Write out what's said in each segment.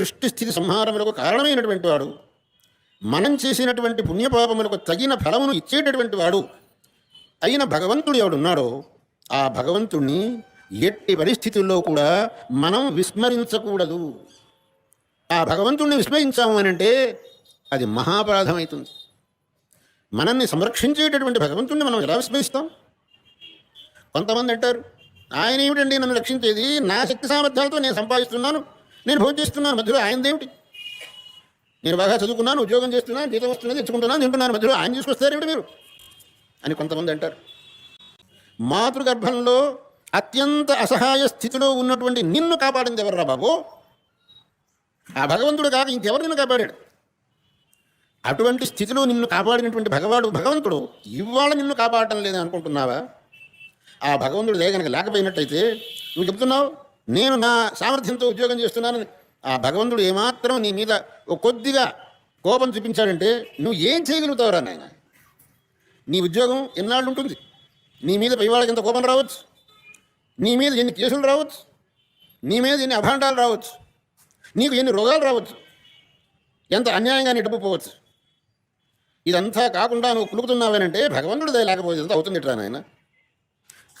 సృష్టి స్థితి సంహారములకు కారణమైనటువంటి వాడు మనం చేసినటువంటి పుణ్యపాపములకు తగిన ఫలమును ఇచ్చేటటువంటి వాడు అయిన భగవంతుడు ఎవడున్నాడో ఆ భగవంతుణ్ణి ఎట్టి పరిస్థితుల్లో కూడా మనం విస్మరించకూడదు. ఆ భగవంతుణ్ణి విస్మరించాము అని అంటే అది మహాపరాధం అవుతుంది మనల్ని సంరక్షించేటటువంటి భగవంతుణ్ణి మనం ఎలా విస్మరిస్తాం? కొంతమంది అంటారు ఆయన ఏమిటండి నన్ను రక్షించేది? నా శక్తి సామర్థ్యాలతో నేను సంపాదిస్తున్నాను. నేను భోజనం చేస్తున్నాను మధ్యలో దేవుడి. నేను బాగా చదువుకున్నాను ఉద్యోగం చేస్తున్నాను జీతం వస్తున్నది తెచ్చుకుంటున్నాను తింటున్నాను మధ్యలో. ఆయన తీసుకొస్తారేమిటి మీరు? అని కొంతమంది అంటారు. మాతృగర్భంలో అత్యంత అసహాయ స్థితిలో ఉన్నటువంటి నిన్ను కాపాడింది ఎవర్రా బాబు? ఆ భగవంతుడు కాక ఇంకెవరు నిన్ను కాపాడాడు? అటువంటి స్థితిలో నిన్ను కాపాడినటువంటి భగవాడు భగవంతుడు ఇవాళ నిన్ను కాపాడటం లేదని అనుకుంటున్నావా? ఆ భగవంతుడు లేగనక లేకపోయినట్టయితే నువ్వు చెప్తున్నావు నేను నా సామర్థ్యంతో ఉద్యోగం చేస్తున్నానని ఆ భగవంతుడు ఏమాత్రం నీ మీద ఒక కొద్దిగా కోపం చూపించాడంటే నువ్వు ఏం చేయగలుగుతావురా నాయన? నీ ఉద్యోగం ఎన్నాళ్ళు ఉంటుంది? నీ మీద పైవాళ్ళకి ఎంత కోపం రావచ్చు? నీ మీద ఎన్ని కేసులు రావచ్చు? నీ మీద ఎన్ని అభాండాలు రావచ్చు? నీకు ఎన్ని రోగాలు రావచ్చు? ఎంత అన్యాయంగా నీ డబ్బు పోవచ్చు? ఇదంతా కాకుండా నువ్వు కులుకుతున్నావేనంటే భగవంతుడు దయ లేకపోతే ఇదంతా అవుతుంది ఇట్లా నాయన?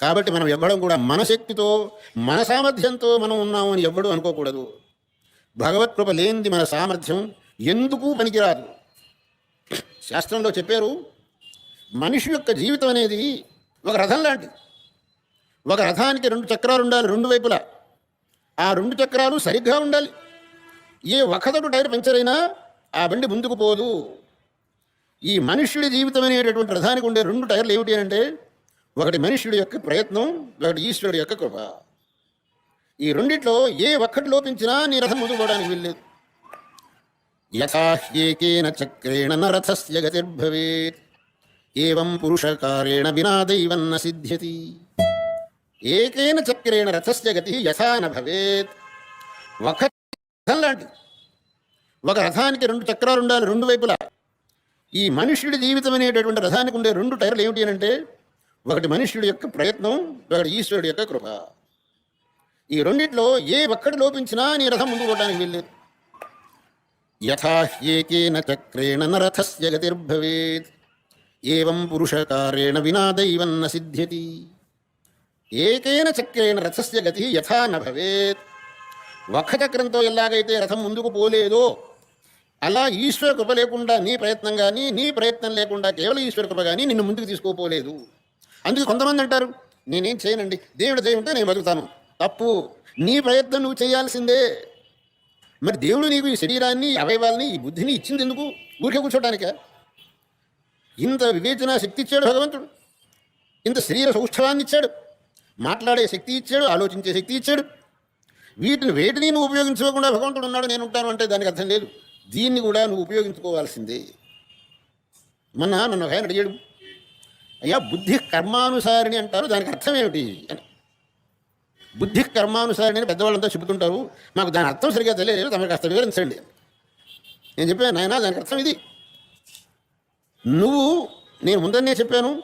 కాబట్టి మనం ఎవ్వడం కూడా మనశక్తితో మన సామర్థ్యంతో మనం ఉన్నాము అని ఎవ్వడూ అనుకోకూడదు. భగవత్కృప లేనిది మన సామర్థ్యం ఎందుకు పనికిరాదు. శాస్త్రంలో చెప్పారు మనిషి యొక్క జీవితం అనేది ఒక రథం లాంటిది. ఒక రథానికి రెండు చక్రాలు ఉండాలి రెండు వైపులా. ఆ రెండు చక్రాలు సరిగ్గా ఉండాలి. ఏ ఒక్కదొడు టైర్ పంచర్ అయినా ఆ బండి ముందుకు పోదు. ఈ మనుష్యుడి జీవితం అనేటటువంటి రథానికి ఉండే రెండు టైర్లు ఏమిటి అంటే ఒకటి మనుషుడి యొక్క ప్రయత్నం ఒకటి ఈశ్వరుడి యొక్క కృప. ఈ రెండిట్లో ఏ ఒక్కటి లోపించినా నీ రథం ముందుకోవడానికి వెళ్ళలేదు యథాహ్యేకేన చక్రేణ నరథస్య గతిర్భవేత్. ఏం పురుషకారేణ వినా దైవన్న సిద్ధ్యతి. ఏకేన చక్రేణ రథస్య గతి యథాన భవేత్. ఒక రథం లాంటిది. ఒక రథానికి రెండు చక్రాలు ఉండాలి రెండు వైపులా. ఈ మనుష్యుడి జీవితం అనేటటువంటి రథానికి ఉండే రెండు టైర్లు ఏమిటి అంటే ఒకటి మనుష్యుడి యొక్క ప్రయత్నం ఒకటి ఈశ్వరుడి యొక్క కృప. ఈ రెండిట్లో ఏ ఒక్కటి లోపించినా నీ రథం ముందు పోవడానికి వెళ్ళేది యథాహ్యేకేన చక్రేణ న రథస్య గతిర్భవేత్ ఏం పురుషకారేణ వినా దైవన్న సిద్ధ్యతి. ఏకేన చక్రేణ రథస్య గతి యథా న భవేత్. ఒక్క చక్రంతో ఎలాగైతే రథం ముందుకు పోలేదో అలా ఈశ్వర కృప లేకుండా నీ ప్రయత్నం కానీ నీ ప్రయత్నం లేకుండా కేవలం ఈశ్వర కృప కానీ నిన్ను ముందుకు తీసుకోపోలేదు. అందుకే కొంతమంది అంటారు నేనేం చేయనండి దేవుడు దయ నేను బతుకుతాను. తప్పు. నీ ప్రయత్నం నువ్వు చేయాల్సిందే. మరి దేవుడు నీకు ఈ శరీరాన్ని అవయవాల్ని ఈ బుద్ధిని ఇచ్చింది ఎందుకు ఊరికే కూర్చోటానికా? ఇంత వివేచన శక్తి ఇచ్చాడు భగవంతుడు. ఇంత శరీర సౌష్ఠవాన్ని ఇచ్చాడు. మాట్లాడే శక్తి ఇచ్చాడు ఆలోచించే శక్తి ఇచ్చాడు. వీటిని వేటిని నువ్వు ఉపయోగించుకోకుండా భగవంతుడు ఉన్నాడు నేను ఉంటాను అంటే దానికి అర్థం లేదు. దీన్ని కూడా నువ్వు ఉపయోగించుకోవాల్సిందే. మొన్న నన్ను ఆయన అడిగాడు అయ్యా బుద్ధి కర్మానుసారిణి అంటారు దానికి అర్థం ఏమిటి అని. బుద్ధి కర్మానుసారిణి అని పెద్దవాళ్ళంతా చెబుతుంటారు. మాకు దాని అర్థం సరిగ్గా తెలియలేదు తమకు కాస్త వివరించండి నేను చెప్పాను నాయన దానికి అర్థం ఇది. నువ్వు నేను ముందరనే చెప్పాను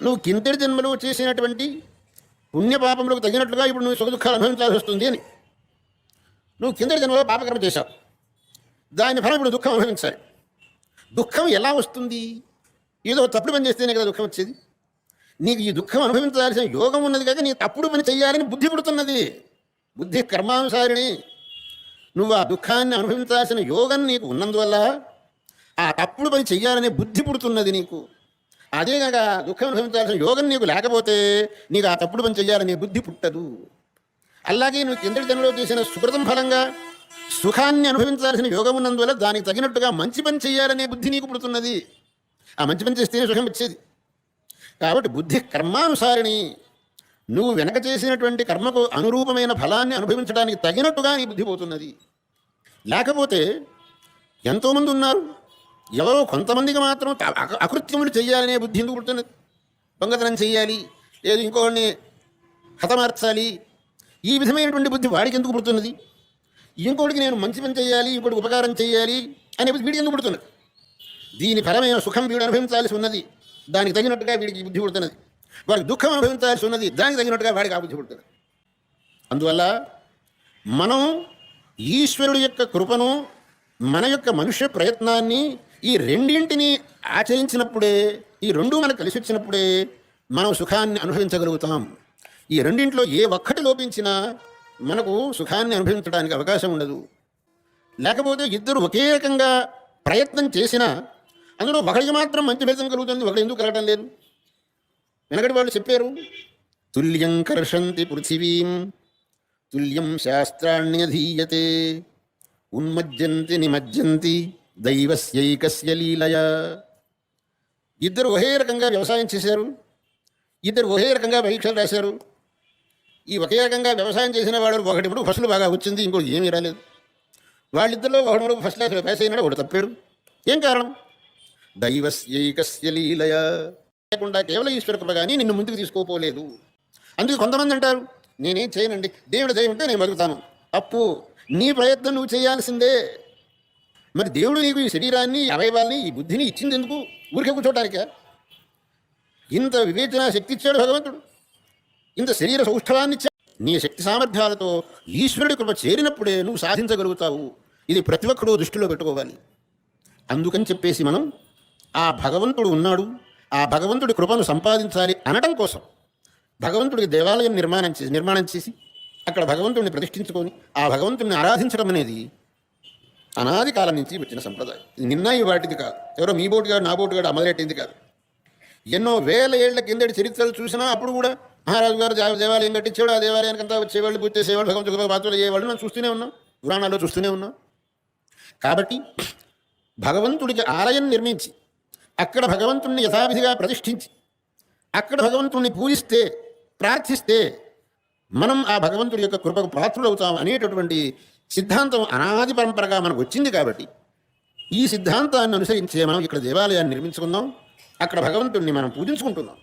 నువ్వు కిందటి జన్మలో చేసినటువంటి పుణ్యపాపములకు తగినట్లుగా ఇప్పుడు నువ్వు సుఖ దుఃఖాలు అనుభవించాల్సి వస్తుంది అని. నువ్వు కిందటి జన్మలో పాపకర్మ చేశావు. దాని ఫలం ఇప్పుడు దుఃఖం అనుభవించాలి. దుఃఖం ఎలా వస్తుంది? ఏదో తప్పుడు పని చేస్తేనే కదా దుఃఖం వచ్చేది? నీకు ఈ దుఃఖం అనుభవించాల్సిన యోగం ఉన్నది కాక నీ తప్పుడు పని చేయాలని బుద్ధి పుడుతున్నది. బుద్ధి కర్మానుసారిణి. నువ్వు ఆ దుఃఖాన్ని అనుభవించాల్సిన యోగం నీకు ఉన్నందువల్ల ఆ తప్పుడు పని చెయ్యాలనే బుద్ధి పుడుతున్నది నీకు. అదే కనుక దుఃఖం అనుభవించాల్సిన యోగం నీకు లేకపోతే నీకు ఆ తప్పుడు పని చెయ్యాలనే బుద్ధి పుట్టదు. అలాగే నువ్వు కిందటి జన్మలో చేసిన సుకృతం ఫలంగా సుఖాన్ని అనుభవించాల్సిన యోగం ఉన్నందువల్ల దానికి తగినట్టుగా మంచి పని చేయాలనే బుద్ధి నీకు పుడుతున్నది. ఆ మంచి పని చేస్తేనే సుఖం వచ్చేది. కాబట్టి బుద్ధి కర్మానుసారిణి. నువ్వు వెనక చేసినటువంటి కర్మకు అనురూపమైన ఫలాన్ని అనుభవించడానికి తగినట్టుగా నీ బుద్ధి పోతున్నది. లేకపోతే ఎంతోమంది ఉన్నారు. ఎవరో కొంతమందికి మాత్రం అకృత్యములు చేయాలనే బుద్ధి ఎందుకు పుడుతున్నది? దొంగతనం చేయాలి లేదు ఇంకొకరిని హతమార్చాలి. ఈ విధమైనటువంటి బుద్ధి వాడికి ఎందుకు పుడుతున్నది? ఇంకోటికి నేను మంచి పని చేయాలి ఇంకోటి ఉపకారం చేయాలి అనే బుద్ధి వీడికి ఎందుకు పుడుతున్నది? దీని ఫలమైన సుఖం వీడు అనుభవించాల్సి ఉన్నది. దానికి తగినట్టుగా వీడికి బుద్ధి పుడుతున్నది. వాడికి దుఃఖం అనుభవించాల్సి ఉన్నది. దానికి తగినట్టుగా వాడికి ఆ బుద్ధి పుడుతుంది అందువల్ల మనం ఈశ్వరుడి యొక్క కృపను మన యొక్క మనుష్య ప్రయత్నాన్ని ఈ రెండింటిని ఆచరించినప్పుడే ఈ రెండు మనకు కలిసి వచ్చినప్పుడే మనం సుఖాన్ని అనుభవించగలుగుతాం. ఈ రెండింటిలో ఏ ఒక్కటి లోపించినా మనకు సుఖాన్ని అనుభవించడానికి అవకాశం ఉండదు. లేకపోతే ఇద్దరు ఒకే రకంగా ప్రయత్నం చేసినా అందులో ఒకరికి మాత్రం మంచి ఫలితం కలుగుతుంది ఒకటి ఎందుకు కలగటం లేదు? వెనకటి వాళ్ళు చెప్పారు తుల్యం కర్షంతి పృథివీం తుల్యం శాస్త్రాణ్యధీయతే ఉన్మజ్జంతి నిమజ్జంతి దైవస్యైకస్య లీలయ. ఇద్దరు ఒకే రకంగా వ్యవసాయం చేశారు ఇద్దరు ఒకే రకంగా పరీక్షలు రాశారు. ఈ ఒకే రకంగా వ్యవసాయం చేసిన వాడు ఒకటిప్పుడు ఫసలు బాగా వచ్చింది ఇంకోటి ఏమీ రాలేదు. వాళ్ళిద్దరిలో ఒకడు ఫస్ట్ క్లాస్ పాస్ అయినాడు ఒకటి తప్పారు ఏం కారణం? దైవస్యైకస్య లీలయ. లేకుండా కేవలం ఈశ్వర కృప కానీ నిన్ను ముందుకు తీసుకోపోలేదు. అందుకే కొంతమంది అంటారు నేనేం చేయనండి? దేవుడు దయ ఉంటే నేను బతుకుతాను. అప్పు నీ ప్రయత్నం నువ్వు చేయాల్సిందే. మరి దేవుడు నీకు ఈ శరీరాన్ని అవయవాల్ని ఈ బుద్ధిని ఇచ్చింది ఎందుకు ఊరికే కూర్చోటానికా? ఇంత వివేచన శక్తి ఇచ్చాడు భగవంతుడు. ఇంత శరీర సౌష్ఠవాన్ని ఇచ్చాడు. నీ శక్తి సామర్థ్యాలతో ఈశ్వరుడి కృప చేరినప్పుడే నువ్వు సాధించగలుగుతావు. ఇది ప్రతి ఒక్కరూ దృష్టిలో పెట్టుకోవాలి. అందుకని చెప్పేసి మనం ఆ భగవంతుడు ఉన్నాడు. ఆ భగవంతుడి కృపను సంపాదించాలి అనడం కోసం భగవంతుడికి దేవాలయం నిర్మాణం చేసి నిర్మాణం చేసి అక్కడ భగవంతుడిని ప్రతిష్ఠించుకొని ఆ భగవంతుడిని ఆరాధించడం అనేది అనాది కాలం నుంచి వచ్చిన సంప్రదాయం. నిన్న ఈ వాటిది కాదు. ఎవరో మీ బోటు బోటుగాడు నా బోటు బోటుగాడు అమలెట్టింది కాదు. ఎన్నో వేల ఏళ్ళ కిందటి చరిత్రలు చూసినా అప్పుడు కూడా మహారాజు గారు దేవాలయం కట్టించాడు. ఆ దేవాలయానికి అంతా వచ్చేవాళ్ళు పూజ చేసేవాళ్ళు భగవంతుడు పాత్రలు అయ్యేవాళ్ళు మనం చూస్తూనే ఉన్నాం. పురాణాల్లో చూస్తూనే ఉన్నాం. కాబట్టి భగవంతుడికి ఆలయం నిర్మించి అక్కడ భగవంతుణ్ణి యథావిధిగా ప్రతిష్ఠించి అక్కడ భగవంతుణ్ణి పూజిస్తే ప్రార్థిస్తే మనం ఆ భగవంతుడి యొక్క కృపకు పాత్రులవుతాం అనేటటువంటి సిద్ధాంతం అనాది పరంపరగా మనకు వచ్చింది కాబట్టి ఈ సిద్ధాంతాన్ని అనుసరించే మనం ఇక్కడ దేవాలయాన్ని నిర్మించుకుందాం. అక్కడ భగవంతుణ్ణి మనం పూజించుకుంటున్నాం.